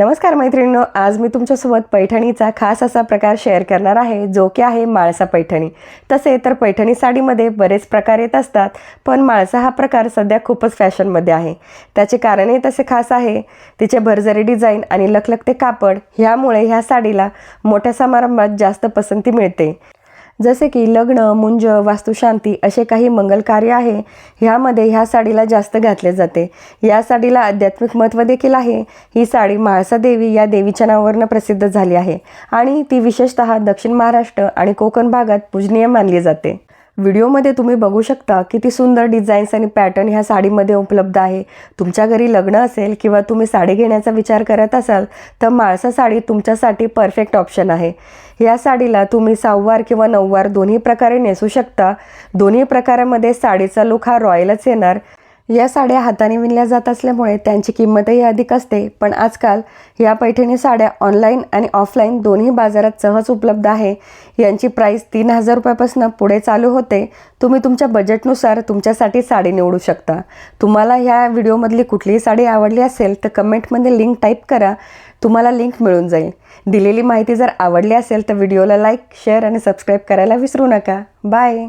नमस्कार मैत्रिणींनो आज मी तुमच्यासोबत पैठणीचा खास असा प्रकार शेअर करणार आहे जो की आहे माळसा पैठणी. तसे तर पैठणी साडीमध्ये बरेच प्रकार येत असतात पण माळसा हा प्रकार सध्या खूपच फॅशनमध्ये आहे. त्याचे कारणही तसे खास आहे तिचे भरजरी डिझाईन आणि लखलखते कापड ह्यामुळे ह्या साडीला मोठ्या समारंभात जास्त पसंती मिळते. जसे की लग्न मुंज वास्तुशांती असे काही मंगल कार्य आहे ह्यामध्ये ह्या साडीला जास्त घातले जाते. या साडीला आध्यात्मिक महत्त्व देखील आहे. ही साडी म्हाळसा देवी या देवीच्या नावावरनं प्रसिद्ध झाली आहे आणि ती विशेषतः दक्षिण महाराष्ट्र आणि कोकण भागात पूजनीय मानली जाते. व्हिडिओमध्ये तुम्ही बघू शकता किती सुंदर डिझाईन्स आणि पॅटर्न ह्या साडीमध्ये उपलब्ध आहे. तुमच्या घरी लग्न असेल किंवा तुम्ही साडी घेण्याचा विचार करत असाल तर माळसा साडी तुमच्यासाठी परफेक्ट ऑप्शन आहे. या साडीला तुम्ही सहावार किंवा नऊवार दोन्ही प्रकारे नेसू शकता. दोन्ही प्रकारामध्ये साडीचा लुक हा रॉयलच येणार. या साड्या हाताने विणल्या जात असल्यामुळे त्यांची किंमतही अधिक असते. पण आजकाल या पैठणी साड्या ऑनलाईन आणि ऑफलाईन दोन्ही बाजारात सहज उपलब्ध आहे. यांची प्राईस तीन हजार रुपयापासून पुढे चालू होते. तुम्ही तुमच्या बजेटनुसार तुमच्यासाठी साडी निवडू शकता. तुम्हाला ह्या व्हिडिओमधली कुठलीही साडी आवडली असेल तर कमेंटमध्ये लिंक टाईप करा. तुम्हाला लिंक मिळून जाईल. दिलेली माहिती जर आवडली असेल तर व्हिडिओला लाईक शेअर आणि सबस्क्राईब करायला विसरू नका. बाय